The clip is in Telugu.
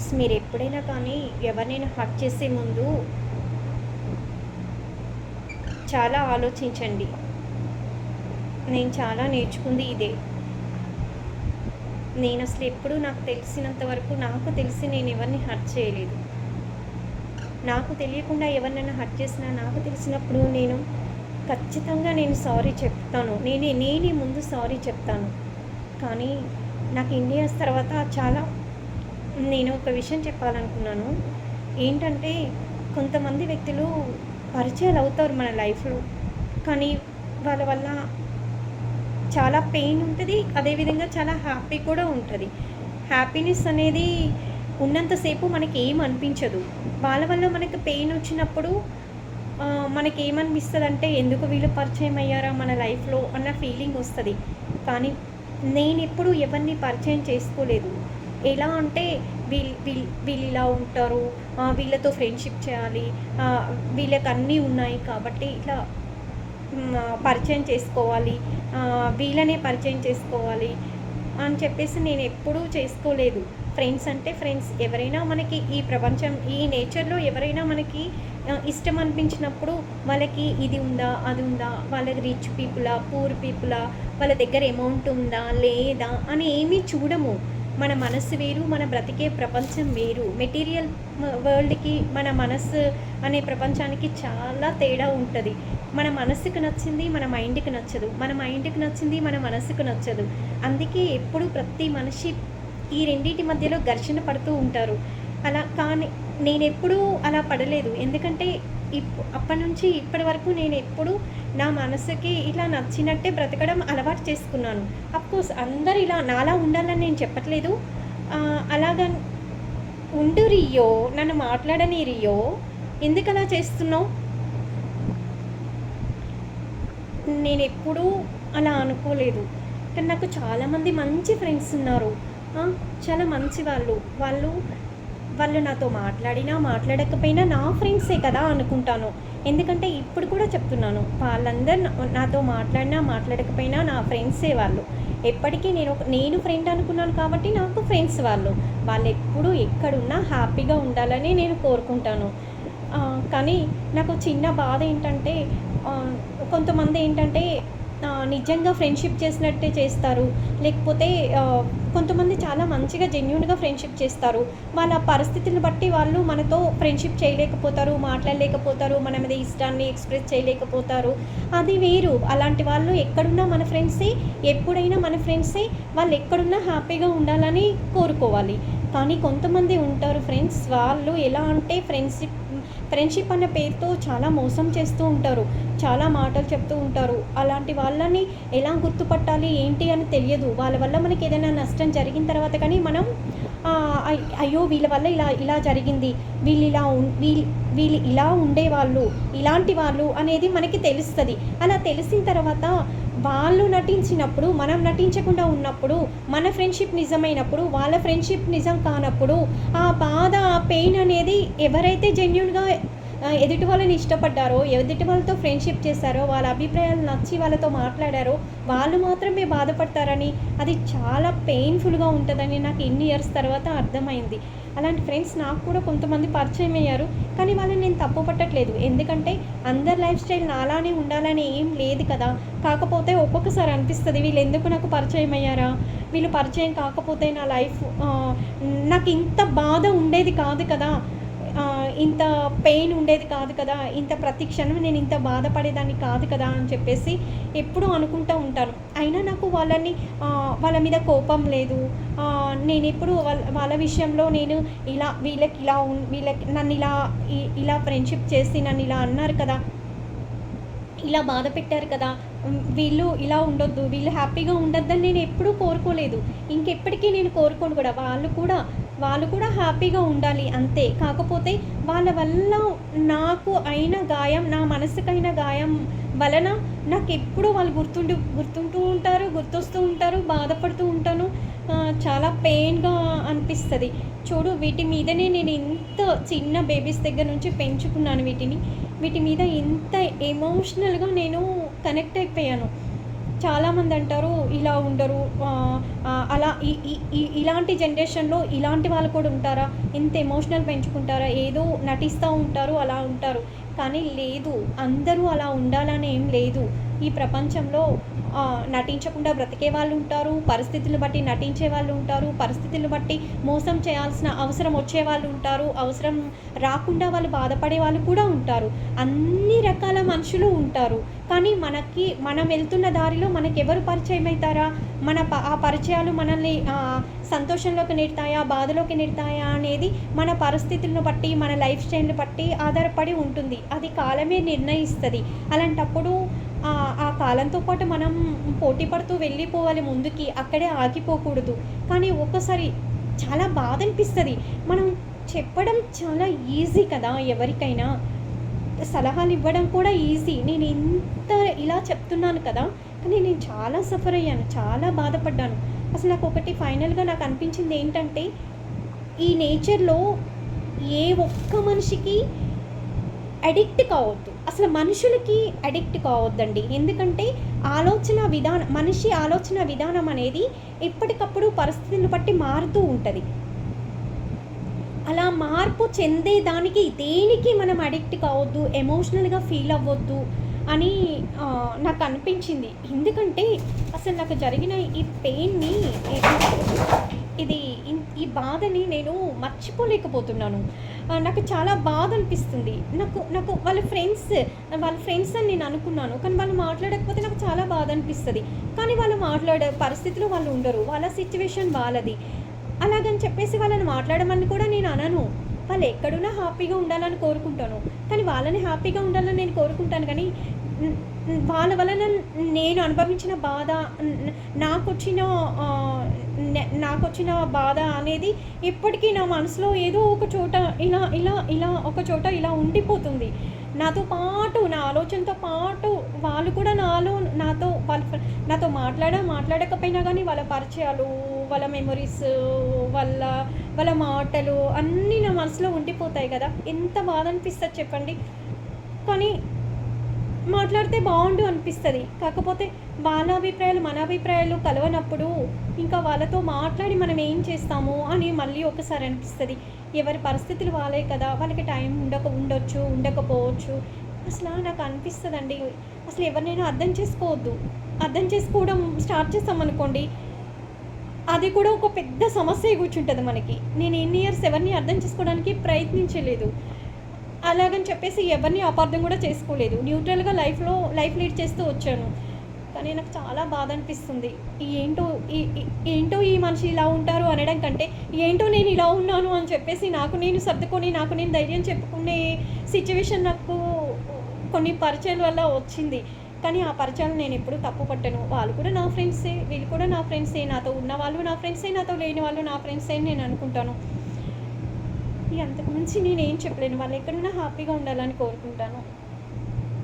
ఫ్రెండ్స్ మీరు ఎప్పుడైనా కానీ ఎవరినైనా హక్ చేసే ముందు చాలా ఆలోచించండి. నేను చాలా నేర్చుకుంది ఇదే. నేను అసలు ఎప్పుడు నాకు తెలిసినంత వరకు నాకు తెలిసి నేను ఎవరిని హర్ట్ చేయలేదు. నాకు తెలియకుండా ఎవరినైనా హర్ట్ చేసినా నాకు తెలిసినప్పుడు నేను ఖచ్చితంగా నేను సారీ చెప్తాను. నేనే నేనే ముందు సారీ చెప్తాను. కానీ నాకు ఇన్ని ఇయర్స్ తర్వాత చాలా నేను ఒక విషయం చెప్పాలనుకున్నాను. ఏంటంటే కొంతమంది వ్యక్తులు పరిచయాలు అవుతారు మన లైఫ్లో. కానీ వాళ్ళ వల్ల చాలా పెయిన్ ఉంటుంది అదేవిధంగా చాలా హ్యాపీ కూడా ఉంటుంది. హ్యాపీనెస్ అనేది ఉన్నంతసేపు మనకి ఏం అనిపించదు. వాళ్ళ వల్ల మనకి పెయిన్ వచ్చినప్పుడు మనకి ఏమనిపిస్తుంది అంటే ఎందుకు వీళ్ళు పరిచయం అయ్యారా మన లైఫ్లో అన్న ఫీలింగ్ వస్తుంది. కానీ నేను ఎప్పుడు ఎవరిని పరిచయం చేసుకోలేదు. ఎలా అంటే వీళ్ళు వీళ్ళు వీళ్ళు ఇలా ఉంటారు వీళ్ళతో ఫ్రెండ్షిప్ చేయాలి వీళ్ళకి అన్నీ ఉన్నాయి కాబట్టి ఇట్లా పరిచయం చేసుకోవాలి వీళ్ళనే పరిచయం చేసుకోవాలి అని చెప్పేసి నేను ఎప్పుడూ చేసుకోలేదు. ఫ్రెండ్స్ అంటే ఫ్రెండ్స్ ఎవరైనా మనకి ఈ ప్రపంచం ఈ నేచర్లో ఎవరైనా మనకి ఇష్టం అనిపించినప్పుడు వాళ్ళకి ఇది ఉందా అది ఉందా వాళ్ళకి రిచ్ పీపులా పూర్ పీపులా వాళ్ళ దగ్గర అమౌంట్ ఉందా లేదా అని ఏమీ చూడము. మన మనస్సు వేరు మన బ్రతికే ప్రపంచం వేరు. మెటీరియల్ వరల్డ్కి మన మనస్సు అనే ప్రపంచానికి చాలా తేడా ఉంటుంది. మన మనస్సుకు నచ్చింది మన మైండ్కి నచ్చదు. మన మైండ్కి నచ్చింది మన మనస్సుకు నచ్చదు. అందుకే ఎప్పుడు ప్రతి మనిషి ఈ రెండింటి మధ్యలో ఘర్షణ పడుతూ ఉంటారు. అలా కానీ నేను ఎప్పుడూ అలా పడలేదు. ఎందుకంటే అప్పటి నుంచి ఇప్పటి వరకు నేను ఎప్పుడు నా మనసుకి ఇలా నచ్చినట్టే బ్రతకడం అలవాటు చేసుకున్నాను. అఫ్కోర్స్ అందరు ఇలా నాలా ఉండాలని నేను చెప్పట్లేదు. ఆ, అలాగా ఉండు రియో నన్ను మాట్లాడని రియో ఎందుకు అలా చేస్తున్నావు? నేను ఎప్పుడూ అలా అనుకోలేదు. కానీ నాకు చాలామంది మంచి ఫ్రెండ్స్ ఉన్నారు. చాలా మంచి వాళ్ళు. వాళ్ళు వాళ్ళు నాతో మాట్లాడినా మాట్లాడకపోయినా నా ఫ్రెండ్సే కదా అనుకుంటాను. ఎందుకంటే ఇప్పుడు కూడా చెప్తున్నాను వాళ్ళందరూ నాతో మాట్లాడినా మాట్లాడకపోయినా నా ఫ్రెండ్సే వాళ్ళు. ఎప్పటికీ నేను నేను ఫ్రెండ్ అనుకున్నాను కాబట్టి నాకు ఫ్రెండ్స్ వాళ్ళు. వాళ్ళు ఎప్పుడూ ఎక్కడున్నా హ్యాపీగా ఉండాలని నేను కోరుకుంటాను. కానీ నాకు చిన్న బాధ ఏంటంటే కొంతమంది ఏంటంటే నిజంగా ఫ్రెండ్షిప్ చేసినట్టే చేస్తారు. లేకపోతే కొంతమంది చాలా మంచిగా జెన్యున్గా ఫ్రెండ్షిప్ చేస్తారు. వాళ్ళ పరిస్థితిని బట్టి వాళ్ళు మనతో ఫ్రెండ్షిప్ చేయలేకపోతారు మాట్లాడలేకపోతారు మన మీద ఇష్టాన్ని ఎక్స్ప్రెస్ చేయలేకపోతారు. అది వేరు. అలాంటి వాళ్ళు ఎక్కడున్నా మన ఫ్రెండ్సే ఎప్పుడైనా మన ఫ్రెండ్సే వాళ్ళు ఎక్కడున్నా హ్యాపీగా ఉండాలని కోరుకోవాలి. కానీ కొంతమంది ఉంటారు ఫ్రెండ్స్ వాళ్ళు ఎలా అంటే ఫ్రెండ్షిప్ ఫ్రెండ్షిప్ అనే పేరుతో చాలా మోసం చేస్తూ ఉంటారు. చాలా మాటలు చెప్తూ ఉంటారు. అలాంటి వాళ్ళని ఎలా గుర్తుపట్టాలి ఏంటి అని తెలియదు. వాళ్ళ వల్ల మనకి ఏదైనా నష్టం జరిగిన తర్వాత కానీ మనం అయ్యో వీళ్ళ వల్ల ఇలా ఇలా జరిగింది. వీళ్ళు ఇలా వీళ్ళు వీళ్ళు ఇలా ఉండేవాళ్ళు ఇలాంటి వాళ్ళు అనేది మనకి తెలుస్తుంది. అలా తెలిసిన తర్వాత వాళ్ళు నటించినప్పుడు మనం నటించకుండా ఉన్నప్పుడు మన ఫ్రెండ్షిప్ నిజమైనప్పుడు వాళ్ళ ఫ్రెండ్షిప్ నిజం కానప్పుడు ఆ బాధ ఆ పెయిన్ అనేది ఎవరైతే జెన్యున్గా ఎదుటి వాళ్ళని ఇష్టపడ్డారో ఎదుటి వాళ్ళతో ఫ్రెండ్షిప్ చేశారో వాళ్ళ అభిప్రాయాలు నచ్చి వాళ్ళతో మాట్లాడారో వాళ్ళు మాత్రమే బాధపడతారని అది చాలా పెయిన్ఫుల్గా ఉంటుందని నాకు ఇన్ని ఇయర్స్ తర్వాత అర్థమైంది. అలాంటి ఫ్రెండ్స్ నాకు కూడా కొంతమంది పరిచయం అయ్యారు కానీ వాళ్ళని నేను తప్పు పట్టట్లేదు. ఎందుకంటే అందరి లైఫ్ స్టైల్ నాలానే ఉండాలని ఏం లేదు కదా. కాకపోతే ఒక్కొక్కసారి అనిపిస్తుంది వీళ్ళు ఎందుకు నాకు పరిచయం అయ్యారా? వీళ్ళు పరిచయం కాకపోతే నా లైఫ్ నాకు ఇంత బాధ ఉండేది కాదు కదా. ఇంత పెయిన్ ఉండేది కాదు కదా ఇంత ప్రతి క్షణం నేను ఇంత బాధపడేదాన్ని కాదు కదా అని చెప్పేసి ఎప్పుడూ అనుకుంటూ ఉంటాను. అయినా నాకు వాళ్ళని వాళ్ళ మీద కోపం లేదు. నేను ఎప్పుడు వాళ్ళ వాళ్ళ విషయంలో నేను ఇలా వీళ్ళకి ఇలా వీళ్ళకి నన్ను ఇలా ఇలా ఫ్రెండ్షిప్ చేసి నన్ను ఇలా అన్నారు కదా ఇలా బాధ పెట్టారు కదా వీళ్ళు ఇలా ఉండొద్దు వీళ్ళు హ్యాపీగా ఉండొద్దని నేను ఎప్పుడూ కోరుకోలేదు. ఇంకెప్పటికీ నేను కోరుకోను కూడా వాళ్ళు కూడా వాళ్ళు కూడా హ్యాపీగా ఉండాలి అంతే. కాకపోతే వాళ్ళ వల్ల నాకు అయిన గాయం నా మనసుకైన గాయం వలన నాకు ఎప్పుడూ వాళ్ళు గుర్తుండి గుర్తుంటూ ఉంటారు గుర్తొస్తూ ఉంటారు బాధపడుతూ ఉంటాను. చాలా పెయిన్గా అనిపిస్తుంది. చూడు వీటి మీదనే నేను ఇంత చిన్న బేబీస్ దగ్గర నుంచి పెంచుకున్నాను వీటిని. వీటి మీద ఇంత ఎమోషనల్గా నేను కనెక్ట్ అయిపోయాను. చాలామంది అంటారు ఇలా ఉండరు అలా ఈ ఇలాంటి జనరేషన్లో ఇలాంటి వాళ్ళు కూడా ఉంటారా? ఇంత ఎమోషనల్ పెంచుకుంటారా? ఏదో నటిస్తూ ఉంటారు అలా ఉంటారు. కానీ లేదు అందరూ అలా ఉండాలని ఏం లేదు. ఈ ప్రపంచంలో నటించకుండా బ్రతికే వాళ్ళు ఉంటారు పరిస్థితులు బట్టి నటించే వాళ్ళు ఉంటారు పరిస్థితులు బట్టి మోసం చేయాల్సిన అవసరం వచ్చే వాళ్ళు ఉంటారు అవసరం రాకుండా వాళ్ళు బాధపడే వాళ్ళు కూడా ఉంటారు. అన్ని రకాల మనుషులు ఉంటారు. కానీ మనకి మనం వెళ్తున్న దారిలో మనకి ఎవరు పరిచయం అవుతారా? మన ప- ఆ పరిచయాలు మనల్ని సంతోషంలోకి నెడతాయా బాధలోకి నెడతాయా అనేది మన పరిస్థితులను బట్టి మన లైఫ్ స్టైల్ని బట్టి ఆధారపడి ఉంటుంది. అది కాలమే నిర్ణయిస్తుంది. అలాంటప్పుడు ఆ కాలంతో పాటు మనం పోటీ పడుతూ వెళ్ళిపోవాలి ముందుకి అక్కడే ఆగిపోకూడదు. కానీ ఒక్కసారి చాలా బాధ అనిపిస్తుంది మనం చెప్పడం చాలా ఈజీ కదా ఎవరికైనా. సలహాలు ఇవ్వడం కూడా ఈజీ. నేను ఇంత ఇలా చెప్తున్నాను కదా కానీ నేను చాలా సఫర్ అయ్యాను చాలా బాధపడ్డాను. అసలు నాకు ఒకటి ఫైనల్గా నాకు అనిపించింది ఏంటంటే ఈ నేచర్లో ఏ ఒక్క మనిషికి అడిక్ట్ కావద్దు. అసలు మనుషులకి అడిక్ట్ కావద్దండి. ఎందుకంటే ఆలోచన విధానం మనిషి ఆలోచన విధానం అనేది ఎప్పటికప్పుడు పరిస్థితులను బట్టి మారుతూ ఉంటుంది. అలా మార్పు చెందేదానికి దేనికి మనం అడిక్ట్ కావద్దు ఎమోషనల్గా ఫీల్ అవ్వద్దు అని నాకు అనిపించింది. ఎందుకంటే అసలు నాకు జరిగిన ఈ పెయిన్ని ఇది ఈ బాధని నేను మర్చిపోలేకపోతున్నాను. నాకు చాలా బాధ అనిపిస్తుంది నాకు నాకు వాళ్ళ ఫ్రెండ్స్ వాళ్ళ ఫ్రెండ్స్ అని నేను అనుకున్నాను. కానీ వాళ్ళు మాట్లాడకపోతే నాకు చాలా బాధ అనిపిస్తుంది కానీ వాళ్ళు మాట్లాడే పరిస్థితిలో వాళ్ళు ఉండరు. వాళ్ళ సిచ్యువేషన్ వాళ్ళది. అలాగని చెప్పేసి వాళ్ళని మాట్లాడమని కూడా నేను అనను. వాళ్ళు ఎక్కడున్నా హ్యాపీగా ఉండాలని కోరుకుంటాను. కానీ వాళ్ళని హ్యాపీగా ఉండాలని నేను కోరుకుంటాను. కానీ వాళ్ళ వలన నేను అనుభవించిన బాధ నాకొచ్చిన నాకు వచ్చిన నాకు వచ్చిన బాధ అనేది ఇప్పటికీ నా మనసులో ఏదో ఒక చోట ఇలా ఇలా ఇలా ఒక చోట ఇలా ఉండిపోతుంది. నాతో పాటు నా ఆలోచనతో పాటు వాళ్ళు కూడా నాలో నాతో వాళ్ళ నాతో మాట్లాడా మాట్లాడకపోయినా కానీ వాళ్ళ పరిచయాలు వాళ్ళ మెమొరీస్ వాళ్ళ వాళ్ళ మాటలు అన్నీ నా మనసులో ఉండిపోతాయి కదా. ఎంత బాధ అనిపిస్తుంది చెప్పండి. కానీ మాట్లాడితే బాగుండు అనిపిస్తుంది. కాకపోతే వాళ్ళ అభిప్రాయాలు మన అభిప్రాయాలు కలవనప్పుడు ఇంకా వాళ్ళతో మాట్లాడి మనం ఏం చేస్తాము అని మళ్ళీ ఒకసారి అనిపిస్తుంది. ఎవరి పరిస్థితులు వాళ్ళే కదా వాళ్ళకి టైం ఉండక ఉండొచ్చు ఉండకపోవచ్చు. అసలు నాకు అనిపిస్తుందండి. అసలు ఎవరినైనా అర్థం చేసుకోవద్దు. అర్థం చేసుకోవడం స్టార్ట్ చేస్తామనుకోండి అది కూడా ఒక పెద్ద సమస్య కూర్చుంటుంది మనకి. నేను ఎన్ని ఇయర్స్ ఎవరిని అర్థం చేసుకోవడానికి ప్రయత్నించలేదు. అలాగని చెప్పేసి ఎవరిని అపార్థం కూడా చేసుకోలేదు. న్యూట్రల్గా లైఫ్లో లైఫ్ లీడ్ చేస్తూ వచ్చాను. కానీ నాకు చాలా బాధ అనిపిస్తుంది. ఏంటో ఈ- ఏంటో ఈ మనిషి ఇలా ఉంటారు అనడం కంటే ఏంటో నేను ఇలా ఉన్నాను అని చెప్పేసి నాకు నేను సర్దుకొని నాకు నేను ధైర్యం చెప్పుకునే సిచ్యువేషన్ నాకు కొన్ని పరిచయాల వల్ల వచ్చింది. కానీ ఆ పరిచయాలు నేను ఎప్పుడు తప్పు పట్టను. వాళ్ళు కూడా నా ఫ్రెండ్సే వీళ్ళు కూడా నా ఫ్రెండ్సే నాతో ఉన్న వాళ్ళు నా ఫ్రెండ్సే నాతో లేని వాళ్ళు నా ఫ్రెండ్సే అని నేను అనుకుంటాను. అంతకుమించి అంతకు మించి నేను ఏం చెప్పలేను. వాళ్ళు ఎక్కడున్నా హ్యాపీగా ఉండాలని కోరుకుంటాను.